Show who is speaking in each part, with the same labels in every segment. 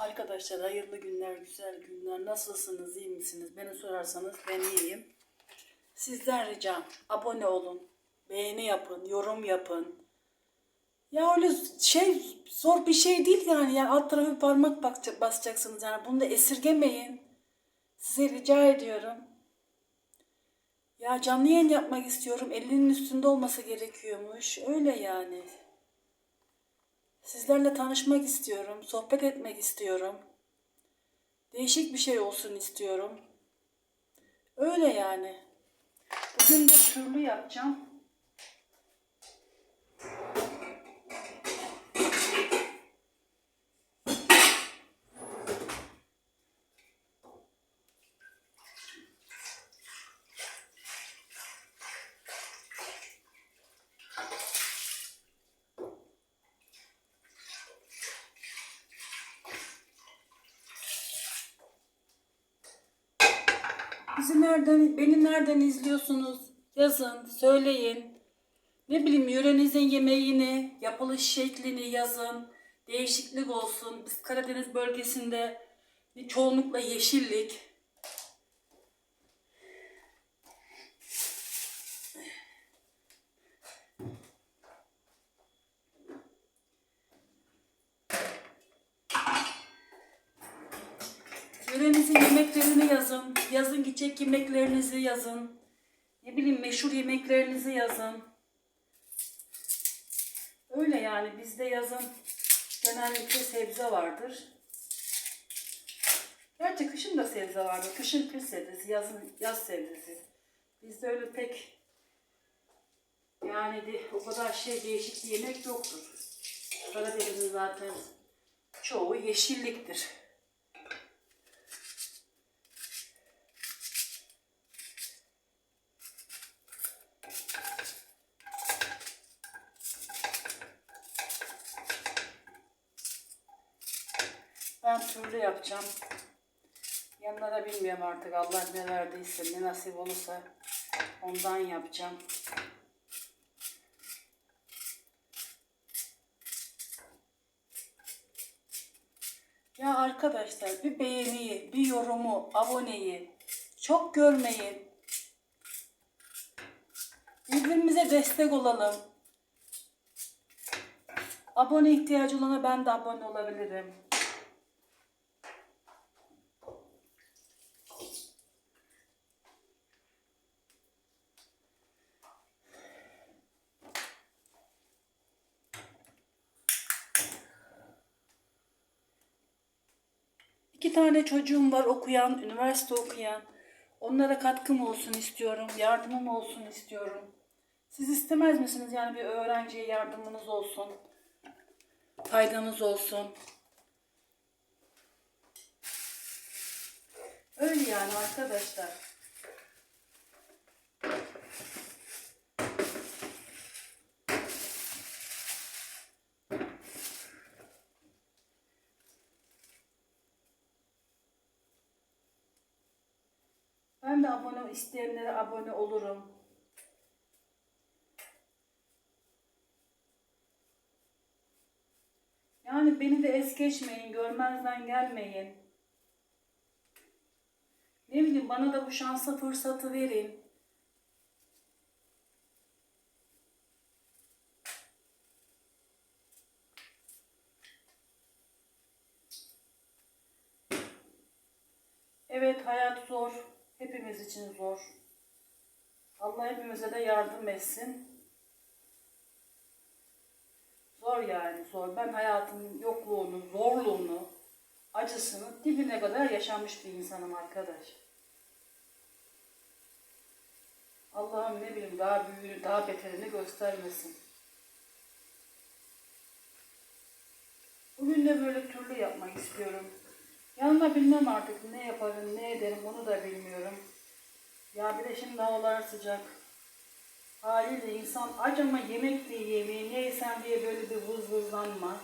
Speaker 1: Arkadaşlar hayırlı günler, güzel günler. Nasılsınız, iyi misiniz? Beni sorarsanız ben iyiyim. Sizden ricam abone olun, beğeni yapın, yorum yapın. Ya öyle şey zor bir şey değil yani. yani alt tarafı parmak basacaksınız yani. Bunu da esirgemeyin. Size rica ediyorum. Ya canlı yayın yapmak istiyorum. Elinin üstünde olması gerekiyormuş. Öyle yani. Sizlerle tanışmak istiyorum, sohbet etmek istiyorum. Değişik bir şey olsun istiyorum. Öyle yani. Bugün de türlü yapacağım. Bizi nereden, beni nereden izliyorsunuz? Yazın, söyleyin. Ne bileyim yörenizin yemeğini, yapılış şeklini yazın. Değişiklik olsun. Biz Karadeniz bölgesinde çoğunlukla yeşillik. Yörenizin yemeklerini yazın. Yazın gidecek yemeklerinizi yazın. Ne bileyim meşhur yemeklerinizi yazın. Öyle yani bizde yazın genellikle sebze vardır. Gerçi kışın da sebze vardır. Kışın kış sebzesi, yazın yaz sebzesi. Bizde öyle pek yani de, o kadar şey değişik bir yemek yoktur. Karadeniz'in zaten çoğu yeşilliktir. Ben türlü yapacağım. Yanına da bilmiyorum artık Allah ne verdiyse ne nasip olursa ondan yapacağım. Ya arkadaşlar bir beğeniyi, bir yorumu, aboneyi çok görmeyin. Birbirimize destek olalım. Abone ihtiyacı olana ben de abone olabilirim. İki tane çocuğum var okuyan, üniversite okuyan. Onlara katkım olsun istiyorum, yardımım olsun istiyorum. Siz istemez misiniz yani bir öğrenciye yardımınız olsun, faydanız olsun? Öyle yani arkadaşlar. Ben de abone isteyenlere abone olurum. Yani beni de es geçmeyin, görmezden gelmeyin. Ne bileyim bana da bu şansa fırsatı verin. Evet hayat zor. Hepimiz için zor. Allah hepimize de yardım etsin. Zor yani zor. Ben hayatın yokluğunu, zorluğunu, acısını dibine kadar yaşamış bir insanım arkadaş. Allah'ım ne bileyim daha büyüğünü, daha beterini göstermesin. Bugün de böyle türlü yapmak istiyorum. Yanına bilmem artık ne yaparım, ne ederim onu da bilmiyorum. Ya bir de şimdi havalar sıcak. Haliyle insan acama yemek de yiyemiyor, ne yesem diye böyle bir vız vızlanma.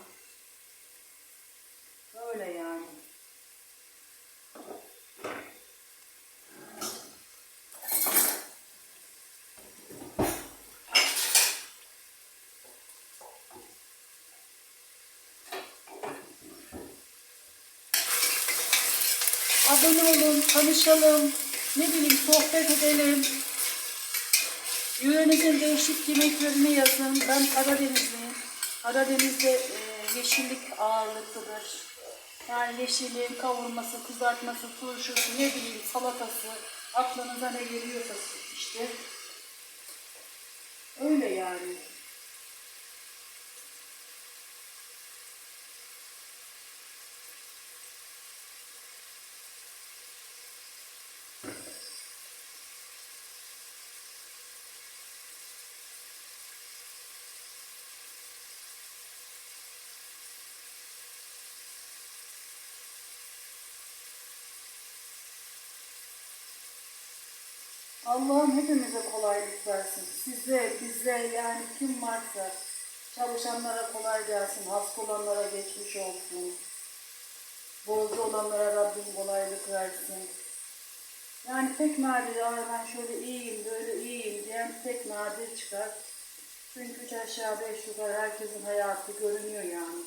Speaker 1: Öyle yani. Abone olun, tanışalım. Ne bileyim sohbet edelim. Yörenizin değişik yemeklerini yazın. Ben Karadenizliyim. Karadeniz'de e, yeşillik ağırlıklıdır. Yani yeşilliğin kavurması, kızartması, turşusu, ne bileyim salatası, aklınıza ne geliyorsa işte. Öyle yani. Allah'ım hepimize kolaylık versin. Size, bize yani kim varsa çalışanlara kolay gelsin. Hasta olanlara geçmiş olsun. Borcu olanlara Rabbim kolaylık versin. Yani pek nadir "Ay ben şöyle iyiyim, böyle iyiyim diyen pek nadir çıkar. Çünkü üç aşağı beş yukarı herkesin hayatı görünüyor yani.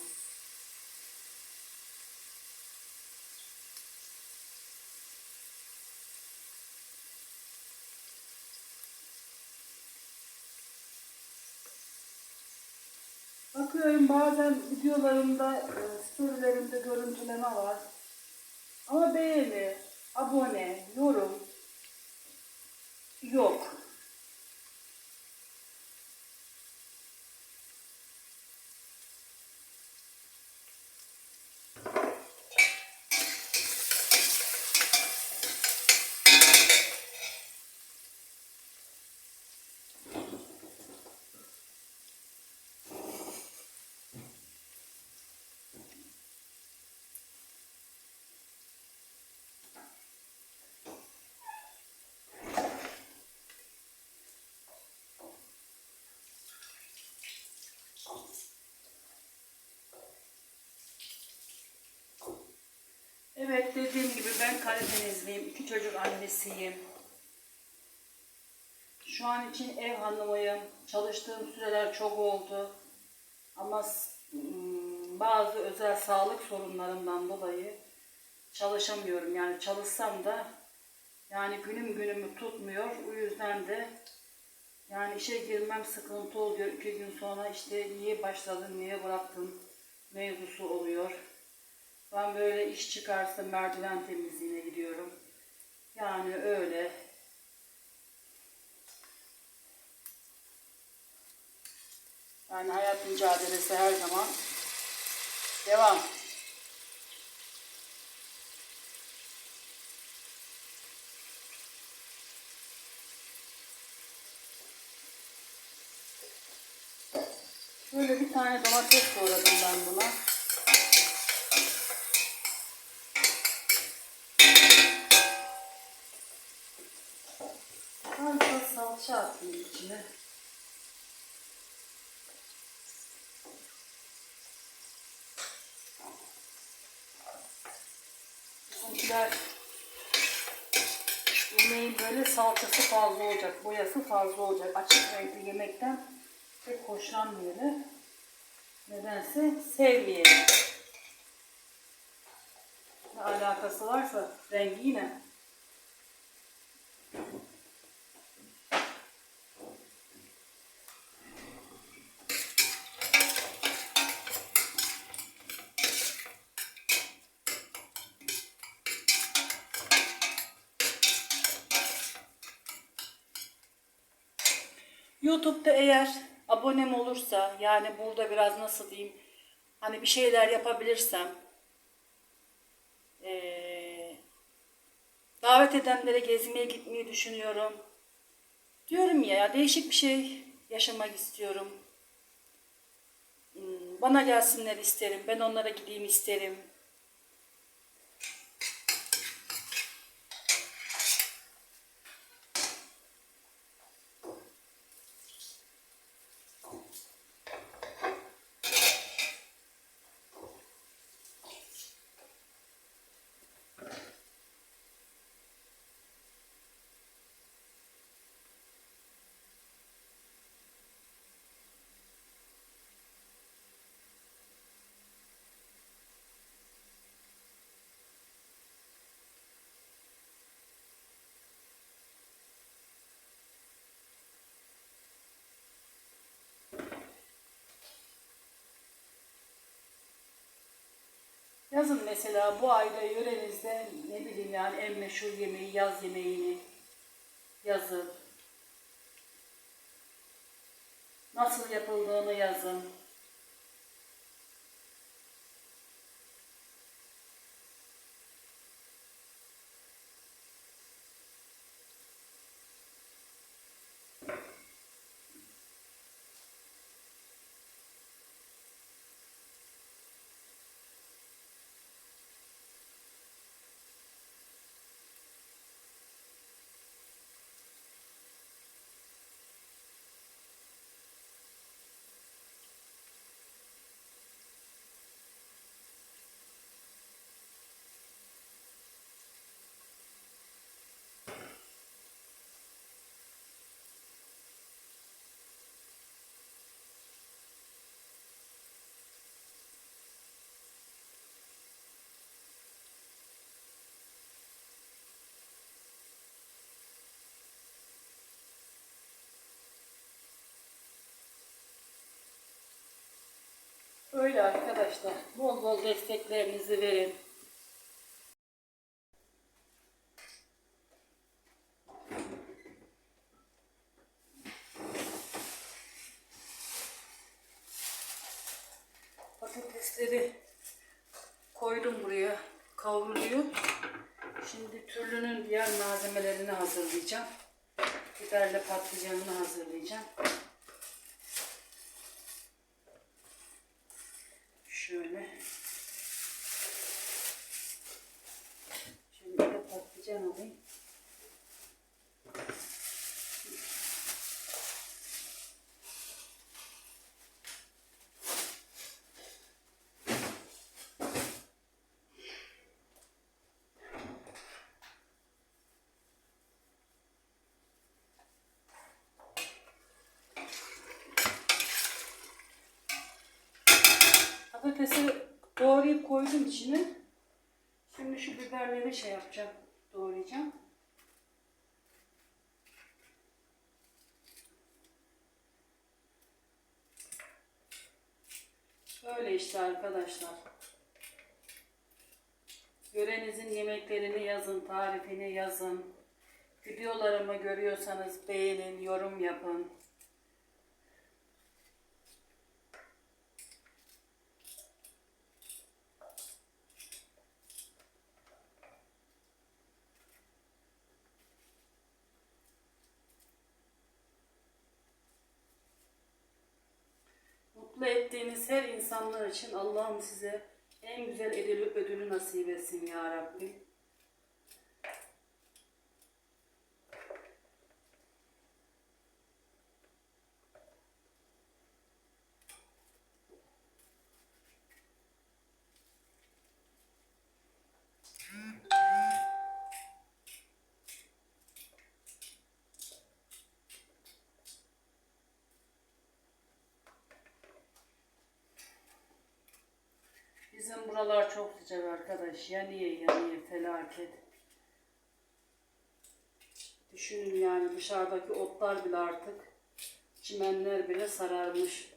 Speaker 1: Bakıyorum bazen videolarımda, e, storylerimde görüntüleme var. Ama beğeni, abone, yorum yok. Evet dediğim gibi ben Karadenizliyim. iki çocuk annesiyim. Şu an için ev hanımıyım. Çalıştığım süreler çok oldu. Ama s- m, bazı özel sağlık sorunlarımdan dolayı çalışamıyorum. Yani çalışsam da yani günüm günümü tutmuyor. O yüzden de yani işe girmem sıkıntı oluyor. İki gün sonra işte niye başladın, niye bıraktın mevzusu oluyor. Ben böyle iş çıkarsa merdiven gidiyorum. Yani öyle. Yani hayat mücadelesi her zaman devam. Şöyle bir tane domates doğradım ben buna. Salça atayım içine. Bizimkiler yemeğin böyle salçası fazla olacak, boyası fazla olacak. Açık renkli yemekten pek hoşlanmıyorlar. Nedense sevmeyelim. Ne alakası varsa rengi yine. YouTube'da eğer abonem olursa yani burada biraz nasıl diyeyim hani bir şeyler yapabilirsem eee, davet edenlere gezmeye gitmeyi düşünüyorum. Diyorum ya, ya değişik bir şey yaşamak istiyorum. Hmm, Bana gelsinler isterim. Ben onlara gideyim isterim. Yazın mesela bu ayda yörenizde ne bileyim yani en meşhur yemeği, yaz yemeğini yazın. Nasıl yapıldığını yazın. Öyle arkadaşlar. Bol bol desteklerinizi verin. Patatesi doğrayıp koydum içine. Şimdi şu biberleri şey yapacağım, doğrayacağım. Böyle işte arkadaşlar. Yörenizin yemeklerini yazın, tarifini yazın. Videolarımı görüyorsanız beğenin, yorum yapın. Ettiğiniz her insanlar için Allah'ım size en güzel ödülü, ödülü nasip etsin ya Rabbi. Bizim buralar çok sıcak arkadaş. Yanıyor yanıyor felaket. Düşünün yani dışarıdaki otlar bile artık çimenler bile sararmış.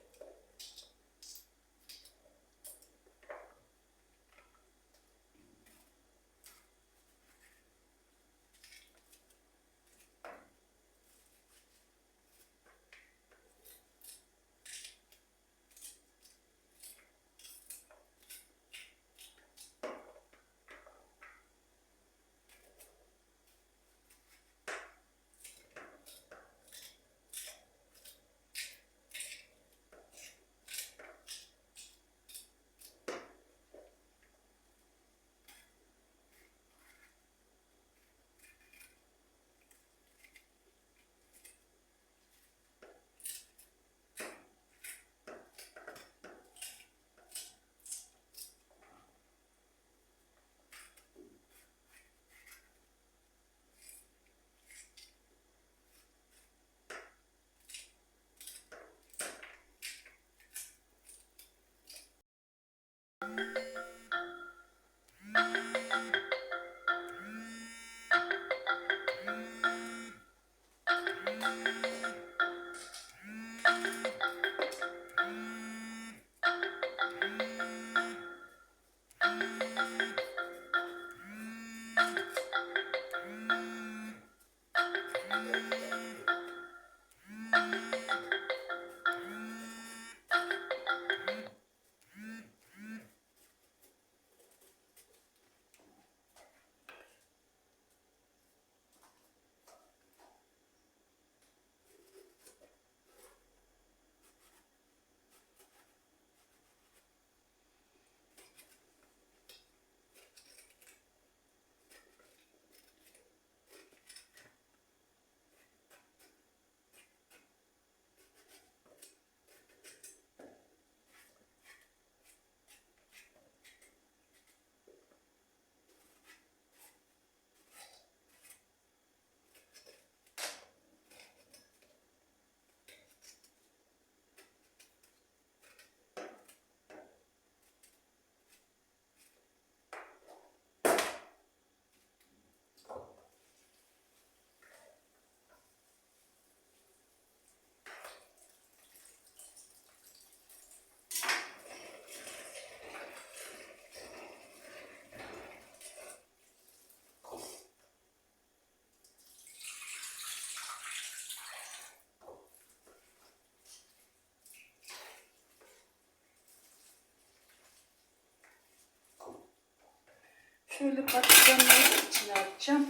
Speaker 1: Şöyle patlıcanları içine atacağım.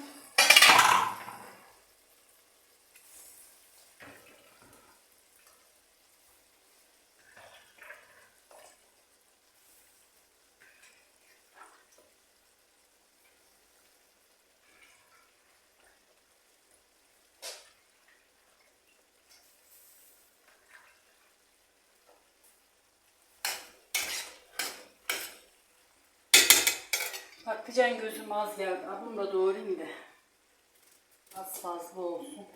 Speaker 1: Patlıcan gözüm az geldi. Bunu da doğrayayım da. Az fazla olsun.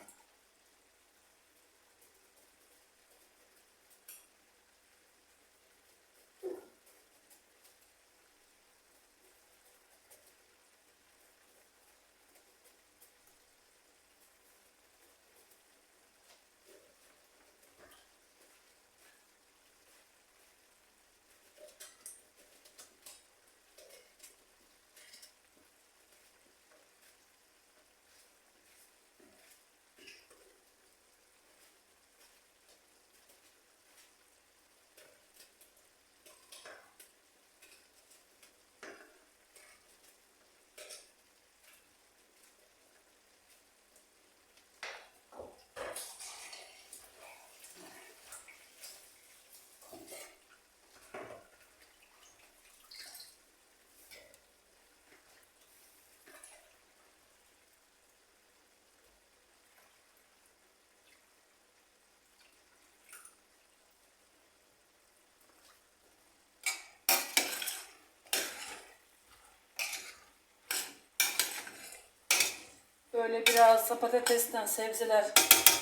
Speaker 1: Böyle biraz patatesten sebzeler,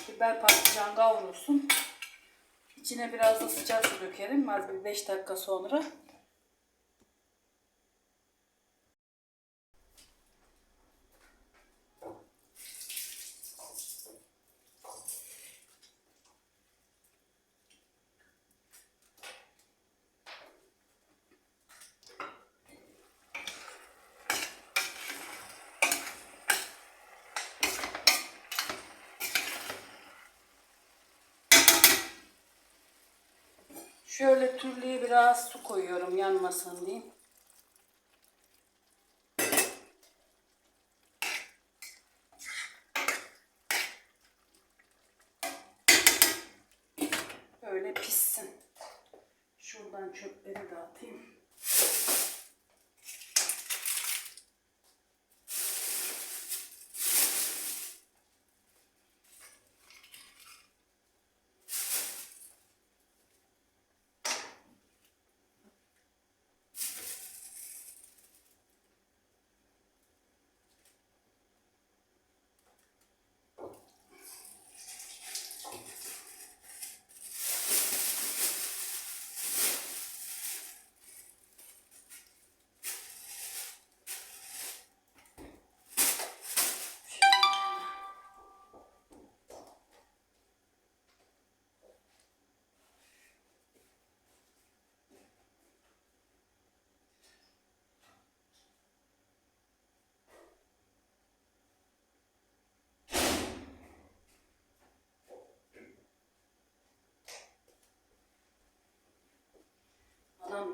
Speaker 1: biber patlıcan kavrulsun. İçine biraz da sıcak su dökerim. Az bir 5 dakika sonra. Şöyle türlüye biraz su yanmasın diye. Böyle pişsin. Şuradan çöpleri dağıtayım.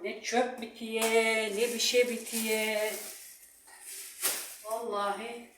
Speaker 1: Ne çöp bitiye, ne bir şey bitiye. Vallahi.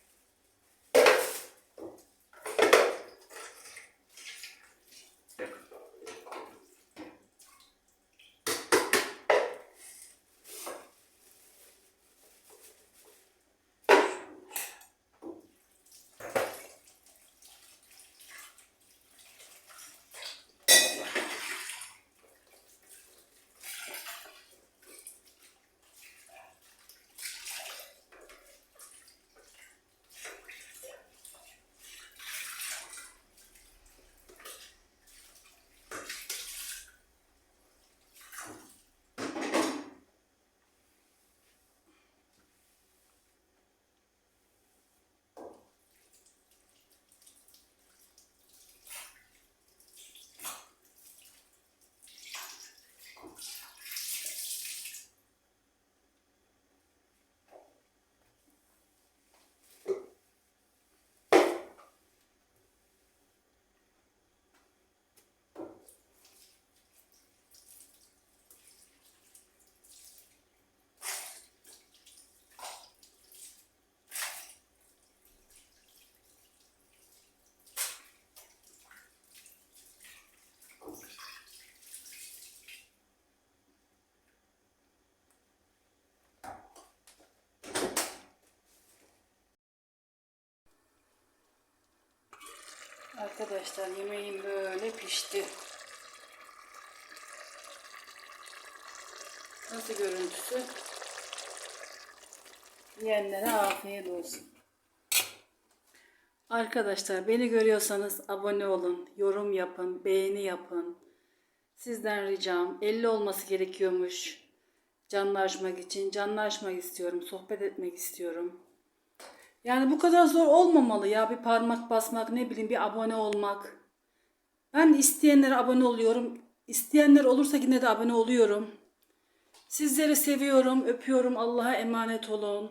Speaker 1: Arkadaşlar yemeğim böyle pişti. Nasıl görüntüsü? Yiyenlere afiyet olsun. Arkadaşlar beni görüyorsanız abone olun, yorum yapın, beğeni yapın. Sizden ricam 50 olması gerekiyormuş. Canlaşmak için canlaşmak istiyorum, sohbet etmek istiyorum. Yani bu kadar zor olmamalı ya bir parmak basmak ne bileyim bir abone olmak. Ben isteyenlere abone oluyorum. İsteyenler olursa yine de abone oluyorum. Sizleri seviyorum, öpüyorum. Allah'a emanet olun.